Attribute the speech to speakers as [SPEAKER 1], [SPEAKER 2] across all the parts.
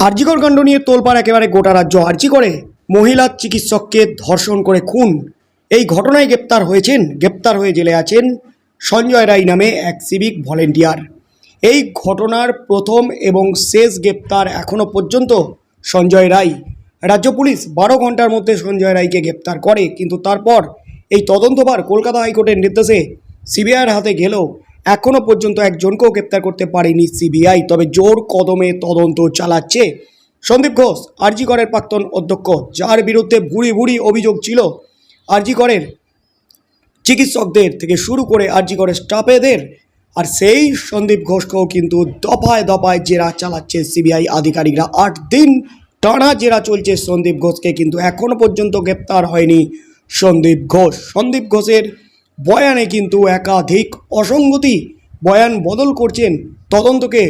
[SPEAKER 1] আরজিকর কাণ্ড নিয়ে তোলপাড় একেবারে গোটা রাজ্য আরজি করে। মহিলা চিকিৎসককে ধর্ষণ করে খুন। এই ঘটনায় গ্রেপ্তার হয়েছেন, গ্রেপ্তার হয়ে জেলে আছেন সঞ্জয় রায় নামে এক সিভিক ভলেন্টিয়ার এই ঘটনার প্রথম এবং শেষ গ্রেপ্তার এখনও পর্যন্ত সঞ্জয় রায়। রাজ্য পুলিশ বারো ঘণ্টার মধ্যে সঞ্জয় রায়কে গ্রেপ্তার করে, কিন্তু তারপর এই তদন্তভার কলকাতা হাইকোর্টের নির্দেশে সিবিআইয়ের হাতে গেলেও এখনও পর্যন্ত একজনকেও গ্রেপ্তার করতে পারেনি সিবিআই। তবে জোর কদমে তদন্ত চালাচ্ছে সন্দীপ ঘোষ, আরজি করের প্রাক্তন অধ্যক্ষ, যার বিরুদ্ধে ভুড়ি ভুড়ি অভিযোগ ছিল আরজি করের চিকিৎসকদের থেকে শুরু করে আরজি করে স্টাফেদের। আর সেই সন্দীপ ঘোষকেও কিন্তু দফায় দফায় জেরা চালাচ্ছে সিবিআই আধিকারিকরা। আট দিন টানা জেরা চলছে সন্দীপ ঘোষকে, কিন্তু এখনও পর্যন্ত গ্রেপ্তার হয়নি সন্দীপ ঘোষ। সন্দীপ ঘোষের বয়ানে কিন্তু একাধিক অসঙ্গতি বয়ান বদল করছেন, তদন্তকে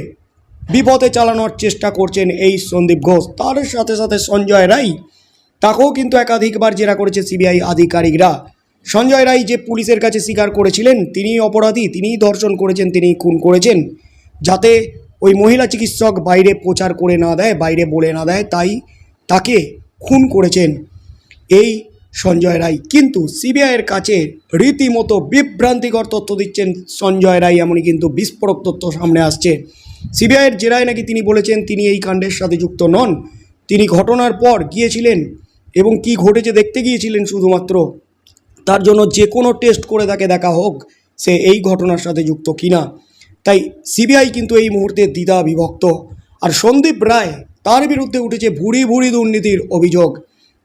[SPEAKER 1] বিপথে চালানোর চেষ্টা করছেন এই সন্দীপ ঘোষ। তার সাথে সাথে সঞ্জয় রায়, তাকেও কিন্তু একাধিকবার জেরা করেছে সিবিআই আধিকারিকরা। সঞ্জয় রায় যে পুলিশের কাছে স্বীকার করেছিলেন তিনি অপরাধী, তিনিই ধর্ষণ করেছেন তিনি খুন করেছেন। যাতে ওই মহিলা চিকিৎসক বাইরে প্রচার করে না দেয়, বাইরে বলে না দেয়, তাই তাকে খুন করেছেন। এই সঞ্জয় রায়। কিন্তু সিবিআইয়ের কাছে রীতিমতো বিভ্রান্তিকর তথ্য দিচ্ছেন সঞ্জয় রায়, এমনই কিন্তু বিস্ফোরক তথ্য সামনে আসছে। সিবিআইয়ের জেরায় নাকি তিনি বলেছেন, তিনি এই কাণ্ডের সাথে যুক্ত নন। তিনি ঘটনার পর গিয়েছিলেন এবং কি ঘটেছে দেখতে গিয়েছিলেন শুধুমাত্র। তার জন্য যে কোনো টেস্ট করে তাকে দেখা হোক, সে এই ঘটনার সাথে যুক্ত কিনা। তাই সিবিআই কিন্তু এই মুহূর্তে দ্বিধা বিভক্ত আর সন্দীপ রায়, তার বিরুদ্ধে উঠেছে ভুড়ি ভুড়ি দুর্নীতির অভিযোগ।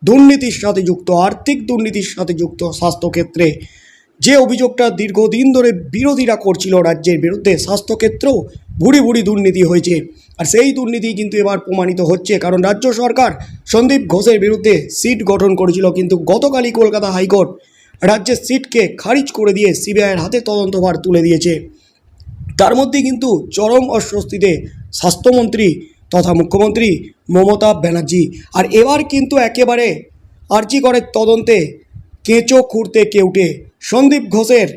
[SPEAKER 1] দুর্নীতির সাথে যুক্ত, আর্থিক দুর্নীতির সাথে যুক্ত স্বাস্থ্যক্ষেত্রে। যে অভিযোগটা দীর্ঘদিন ধরে বিরোধীরা করছিল রাজ্যের বিরুদ্ধে, স্বাস্থ্যক্ষেত্রেও ভুড়ি ভুড়ি দুর্নীতি হয়েছে। আর সেই দুর্নীতি কিন্তু এবার প্রমাণিত হচ্ছে, কারণ রাজ্য সরকার সন্দীপ ঘোষের বিরুদ্ধে সিট গঠন করেছিল, কিন্তু গতকালই কলকাতা হাইকোর্ট রাজ্যের সিটকে খারিজ করে দিয়ে সিবিআইয়ের হাতে তদন্তভার তুলে দিয়েছে। তার মধ্যে কিন্তু চরম অস্বস্তিতে স্বাস্থ্যমন্ত্রী তথা মুখ্যমন্ত্রী মমতা ব্যানার্জি। আর এবার কিন্তু একেবারে আর্জি করের তদন্তে কেঁচো খুঁড়তে কেউটে সন্দীপ ঘোষের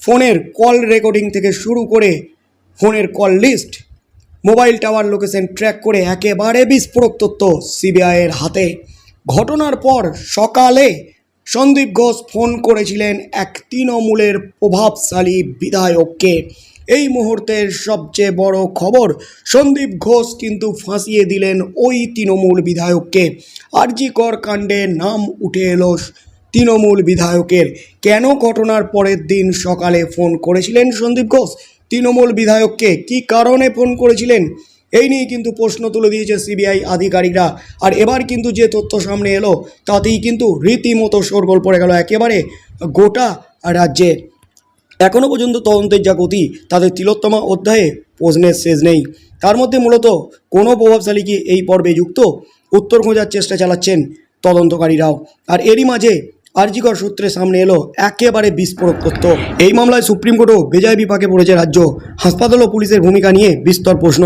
[SPEAKER 1] ফোনের কল রেকর্ডিং থেকে শুরু করে ফোনের call list, mobile tower location track করে একেবারে বিস্ফোরক তথ্য সিবিআইয়ের হাতে। ঘটনার পর সকালে সন্দীপ ঘোষ ফোন করেছিলেন এক তৃণমূলের প্রভাবশালী বিধায়ককে। এই মুহূর্তের সবচেয়ে বড় খবর, সন্দীপ ঘোষ কিন্তু ফাঁসিয়ে দিলেন ওই তৃণমূল বিধায়ককে। আরজিকর কাণ্ডে নাম উঠে এলো তৃণমূল বিধায়কের। কেন ঘটনার পরের দিন সকালে ফোন করেছিলেন সন্দীপ ঘোষ? তৃণমূল বিধায়ককে কি কারণে ফোন করেছিলেন? এই নিয়ে কিন্তু প্রশ্ন তুলে দিয়েছে সিবিআই আধিকারিকরা। আর এবার কিন্তু যে তথ্য সামনে এলো, তাতেই কিন্তু রীতিমতো শোরগোল পড়ে গেল একেবারে গোটা রাজ্যে। এখনও পর্যন্ত তদন্তের যা গতি তাদের তিলোত্তমা অধ্যায়ে প্রশ্নের শেষ নেই। তার মধ্যে মূলত কোনো প্রভাবশালী কি এই পর্বে যুক্ত? উত্তর খোঁজার চেষ্টা চালাচ্ছেন তদন্তকারীরাও। আর এরই মাঝে আরজিকর সূত্রে সামনে এলো একেবারে বিস্ফোরক তথ্য। এই মামলায় সুপ্রিম কোর্টও বেজায় বিপাকে পড়েছে রাজ্য। হাসপাতাল ও পুলিশের ভূমিকা নিয়ে বিস্তর প্রশ্ন।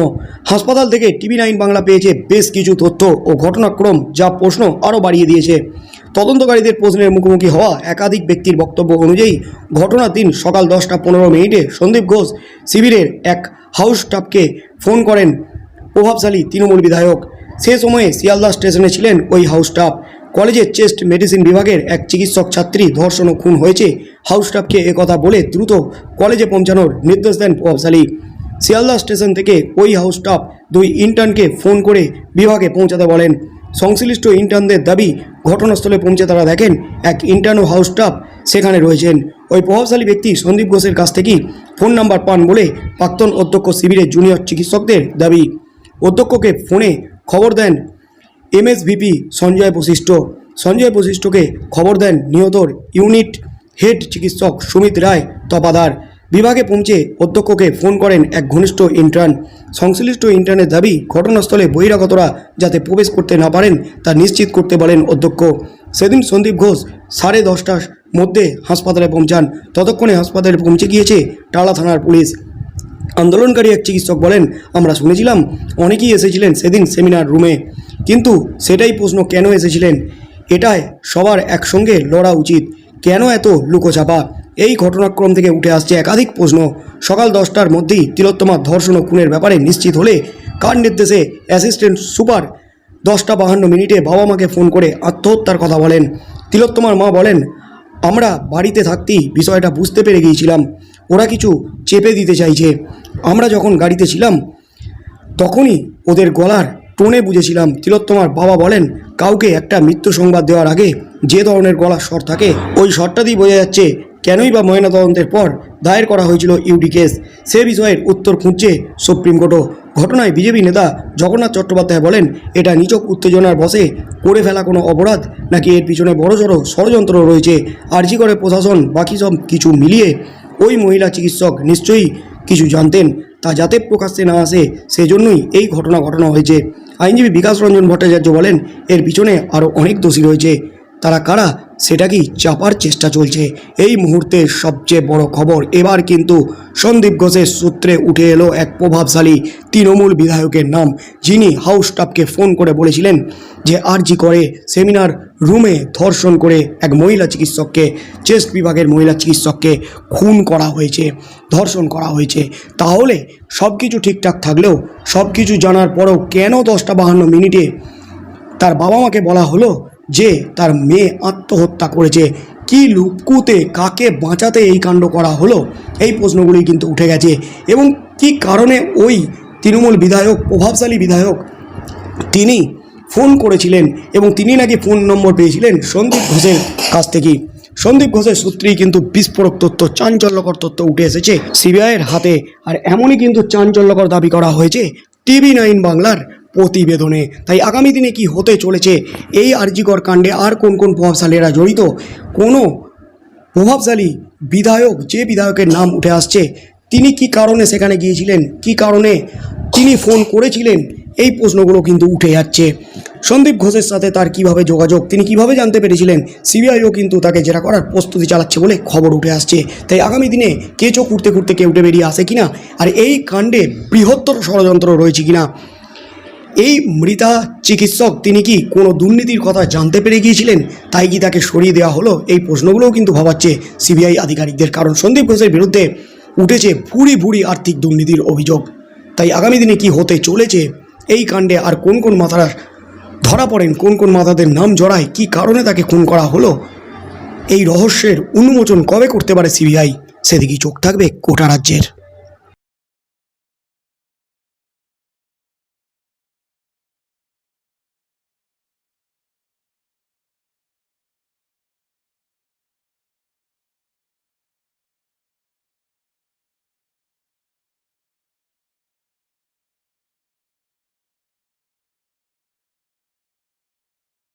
[SPEAKER 1] হাসপাতাল থেকে টিভি নাইন বাংলা পেয়েছে বেশ কিছু তথ্য ও ঘটনাক্রম, যা প্রশ্ন আরও বাড়িয়ে দিয়েছে। তদন্তকারীদের প্রশ্নের মুখোমুখি হওয়া একাধিক ব্যক্তির বক্তব্য অনুযায়ী ঘটনার দিন সকাল দশটা পনেরো মিনিটে সন্দীপ ঘোষ শিবিরের এক হাউস স্টাফকে ফোন করেন প্রভাবশালী তৃণমূল বিধায়ক। সে সময়ে শিয়ালদা স্টেশনে ছিলেন ওই হাউস স্টাফ। কলেজের চেস্ট মেডিসিন বিভাগের এক চিকিৎসক ছাত্রী ধর্ষণ ও খুন হয়েছে। হাউস স্টাফকে একথা বলে দ্রুত কলেজে পৌঁছানোর নির্দেশ দেন প্রভাবশালী শিয়ালদা স্টেশন থেকে ওই হাউস স্টাফ দুই ইন্টার্নকে ফোন করে বিভাগে পৌঁছাতে বলেন। সংশ্লিষ্ট ইন্টার্নদের দাবি, ঘটনাস্থলে পৌঁছে তারা দেখেন এক ইন্টার্ন ও হাউস স্টাফ সেখানে রয়েছেন। ওই প্রভাবশালী ব্যক্তি সন্দীপ ঘোষের কাছ থেকেই ফোন নাম্বার পান বলে প্রাক্তন অধ্যক্ষ শিবিরের জুনিয়র চিকিৎসকদের দাবি। অধ্যক্ষকে ফোনে খবর দেন এমএসভিপি সঞ্জয় বশিষ্ঠ। সঞ্জয় বশিষ্ঠকে খবর দেন নিহতর ইউনিট হেড চিকিৎসক সুমিত রায় তপাদার। বিভাগে পৌঁছে অধ্যক্ষকে ফোন করেন এক ঘনিষ্ঠ ইন্টার্ন সংশ্লিষ্ট ইন্টার্নের দাবি, ঘটনাস্থলে বহিরাগতরা যাতে প্রবেশ করতে না পারেন তা নিশ্চিত করতে বলেন অধ্যক্ষ। সেদিন সন্দীপ ঘোষ সাড়ে দশটার মধ্যে হাসপাতালে পৌঁছান। ততক্ষণে হাসপাতালে পৌঁছে গিয়েছে টালা থানার পুলিশ। আন্দোলনকারী এক চিকিৎসক বলেন, আমরা শুনেছিলাম, অনেকেই এসেছিলেন সেদিন সেমিনার রুমে। কিন্তু সেটাই প্রশ্ন কেন এসেছিলেন? এটাই সবার একসঙ্গে লড়া উচিত। কেন এত লুকোচাপা? এই ঘটনাক্রম থেকে উঠে আসছে একাধিক প্রশ্ন। সকাল দশটার মধ্যেই তিলোত্তমা ধর্ষণ ও খুনের ব্যাপারে নিশ্চিত হলে কার নির্দেশে অ্যাসিস্ট্যান্ট সুপার দশটা বাহান্ন মিনিটে বাবা মাকে ফোন করে আত্মহত্যার কথা বলেন। তিলোত্তমার মা বলেন, আমরা বাড়িতে থাকতেই বিষয়টা বুঝতে পেরে গিয়েছিলাম। ওরা কিছু চেপে দিতে চাইছে। আমরা যখন গাড়িতে ছিলাম, তখনই ওদের গলার টোনে বুঝেছিলাম তিলোত্তমার বাবা বলেন, কাউকে একটা মৃত্যু সংবাদ দেওয়ার আগে যে ধরনের গলার স্বর থাকে, ওই স্বরটা দিয়ে বোঝা যাচ্ছে কেনই বা ময়নাতদন্তের পর দায়ের করা হয়েছিল ইউডি কেস। সে বিষয়ের উত্তর খুঁজছে সুপ্রিম কোর্টও। ঘটনায় বিজেপি নেতা জগন্নাথ চট্টোপাধ্যায় বলেন, এটা নিচক উত্তেজনার বসে করে ফেলা কোনো অপরাধ, নাকি এর পিছনে বড়সড় ষড়যন্ত্র রয়েছে? আর্জি করে প্রশাসন, বাকি সব কিছু মিলিয়ে ওই মহিলা চিকিৎসক নিশ্চয়ই কিছু জানতেন, তা যাতে প্রকাশ্যে না আসে, সেজন্যই এই ঘটনা ঘটানো হয়েছে। আইনজীবী বিকাশ রঞ্জন ভট্টাচার্য বলেন এর পিছনে আরও অনেক দোষী রয়েছে। তারা কারা সেটা কি চাপার চেষ্টা চলছে? এই মুহূর্তে সবচেয়ে বড় খবর। এবার কিন্তু সন্দীপ ঘোষের সূত্রে উঠে এলো এক প্রভাবশালী তৃণমূল বিধায়কের নাম, যিনি হাউস স্টাফকে ফোন করে বলেছিলেন যে আরজি করে সেমিনার রুমে ধর্ষণ করে এক মহিলা চিকিৎসককে চেস্ট বিভাগের মহিলা চিকিৎসককে খুন করা হয়েছে, ধর্ষণ করা হয়েছে। তাহলে সব কিছু ঠিকঠাক থাকলেও সব কিছু জানার পরেও কেন দশটা বাহান্ন মিনিটে তার বাবা মাকে বলা হলো যে তার মেয়ে আত্মহত্যা করেছে। কি লুকুতে কাকে বাঁচাতে এই কাণ্ড করা হলো? এই প্রশ্নগুলি কিন্তু উঠে গেছে। এবং কি কারণে ওই তৃণমূল বিধায়ক, প্রভাবশালী বিধায়ক তিনি ফোন করেছিলেন এবং তিনি নাকি ফোন নম্বর পেয়েছিলেন সন্দীপ ঘোষের কাছ থেকেই সন্দীপ ঘোষের সূত্রেই কিন্তু বিস্ফোরক তথ্য, চাঞ্চল্যকর তথ্য উঠে এসেছে। সিবিআইয়ের হাতে। আর এমনই কিন্তু চাঞ্চল্যকর দাবি করা হয়েছে। টিভি নাইন বাংলার প্রতিবেদনে। তাই আগামী দিনে কি হতে চলেছে এই আরজিকর কাণ্ডে আর কোন কোন প্রভাবশালীরা জড়িত? কোনো প্রভাবশালী বিধায়ক, যে বিধায়কের নাম উঠে আসছে, তিনি কি কারণে সেখানে গিয়েছিলেন? কি কারণে তিনি ফোন করেছিলেন? এই প্রশ্নগুলো কিন্তু উঠে যাচ্ছে। সন্দীপ ঘোষের সাথে তার কীভাবে যোগাযোগ, তিনি কীভাবে জানতে পেরেছিলেন? সিবিআইও কিন্তু তাকে জেরা করার প্রস্তুতি চালাচ্ছে বলে খবর উঠে আসছে। তাই আগামী দিনে কে চোখ উঠতে ঘুরতে কে উঠে বেরিয়ে আসে কিনা? আর এই কাণ্ডে বৃহত্তর ষড়যন্ত্র রয়েছে কিনা? এই মৃতা চিকিৎসক, তিনি কি কোনো দুর্নীতির কথা জানতে পেরে গিয়েছিলেন? তাই কি তাকে সরিয়ে দেওয়া হলো? এই প্রশ্নগুলোও কিন্তু ভাবাচ্ছে সিবিআই আধিকারিকদের, কারণ সন্দীপ ঘোষের বিরুদ্ধে উঠেছে ভুরি ভুরি আর্থিক দুর্নীতির অভিযোগ। তাই আগামী দিনে কি হতে চলেছে? এই কাণ্ডে আর কোন কোন মাথারা ধরা পড়েন? কোন কোন মাথাদের নাম জড়ায়? কি কারণে তাকে খুন করা হলো? এই রহস্যের উন্মোচন কবে করতে পারে সিবিআই? সেদিকেই চোখ থাকবে কোটা রাজ্যের।